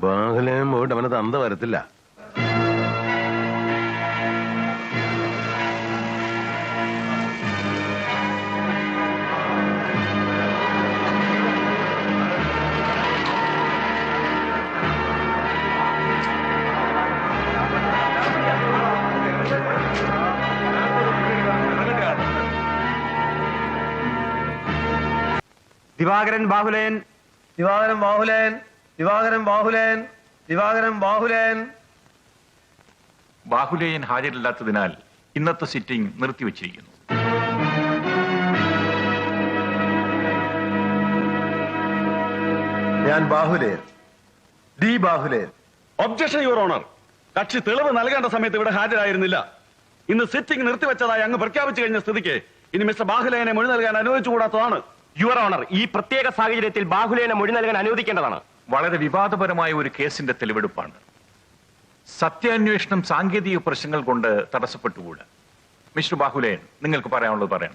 ബാഹുലയം പോയിട്ട് അവനെ തന്ത വരത്തില്ല. ദിവാകരൻ ബാഹുലയൻ ദിവാകരൻ ബാഹുലയൻ ദിവാകരൻ ബാഹുലേൻ ദിവാകരൻ ബാഹുലേൻ. ബാഹുലേയൻ ഹാജരില്ലാത്തതിനാൽ ഇന്നത്തെ സിറ്റിംഗ് നിർത്തിവച്ചിരിക്കുന്നു. ഞാൻ Bahuleyan D Bahuleyan objection your honour കക്ഷി തെളിവ് നൽകേണ്ട സമയത്ത് ഇവിടെ ഹാജരായിരുന്നില്ല. ഇന്ന് സിറ്റിംഗ് നിർത്തിവെച്ചതായി അങ്ങ് പ്രഖ്യാപിച്ചു കഴിഞ്ഞ സ്ഥിതിക്ക് ഇനി മിസ്റ്റർ ബാഹുലയനെ മൊഴി നൽകാൻ അനുവദിച്ചുകൂടാത്തതാണ്. യുവർ ഓണർ ഈ പ്രത്യേക സാഹചര്യത്തിൽ ബാഹുലേനെ മൊഴി നൽകാൻ അനുവദിക്കേണ്ടതാണ്. വളരെ വിവാദപരമായ ഒരു കേസിന്റെ തെളിവെടുപ്പാണ്. സത്യാന്വേഷണം സാങ്കേതിക പ്രശ്നങ്ങൾ കൊണ്ട് തടസ്സപ്പെട്ടുകൂടാ. മിസ്റ്റർ ബാഹുലേൻ നിങ്ങൾക്ക് പറയാനുള്ളത് പറയണം.